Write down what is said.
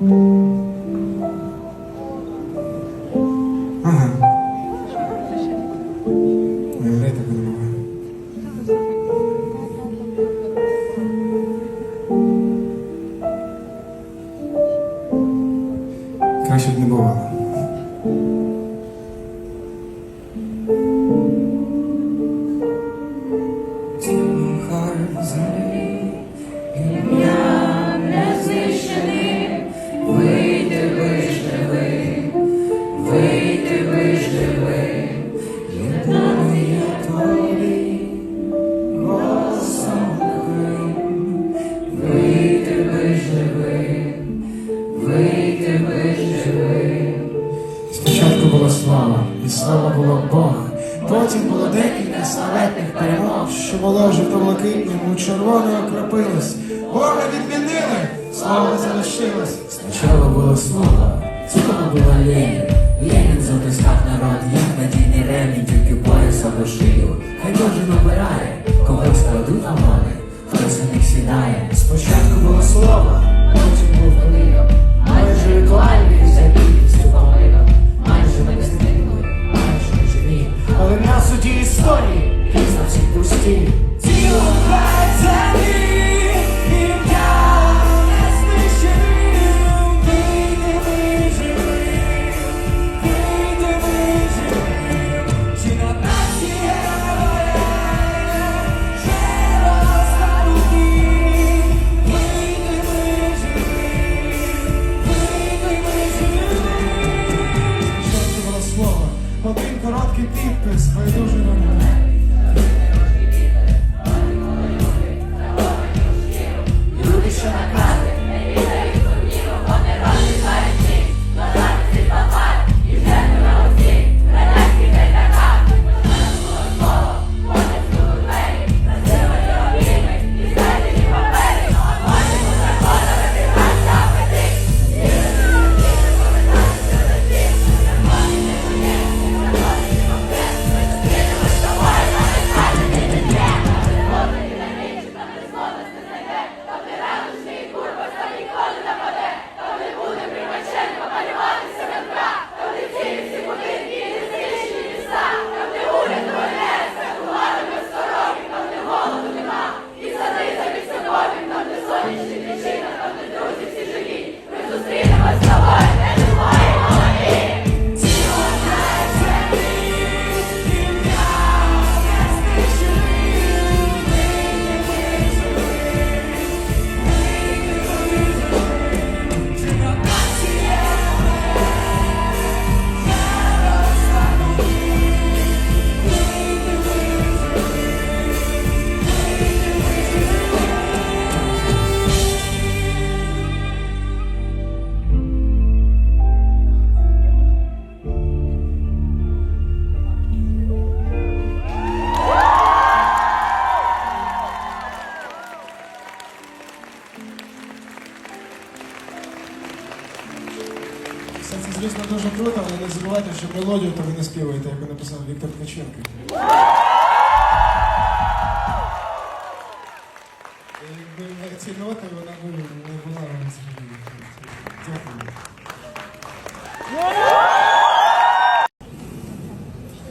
Ага. Уявляєте, як воно. Краще б не бувало. Спочатку була слава, і слава було Бог. Потім було декілька славетних перемог, що було жовто-блакитним, у червоне окропилось. Бога відмінили, слава залишилась. Спочатку було слово, цього була Ленін. Ленін затискав народ, як надійний ремінь, тільки пояс або шию. Хай кожен обирає, когось кладуть омони, хтось на них сідає. Спочатку було слово, потім був клинок. Один короткий підпис, байдуже Все це, звісно, дуже круто, але не забувайте, що мелодію то ви не співаєте, яку написав Віктор Ткаченко. Якби ці ноти, вона не була.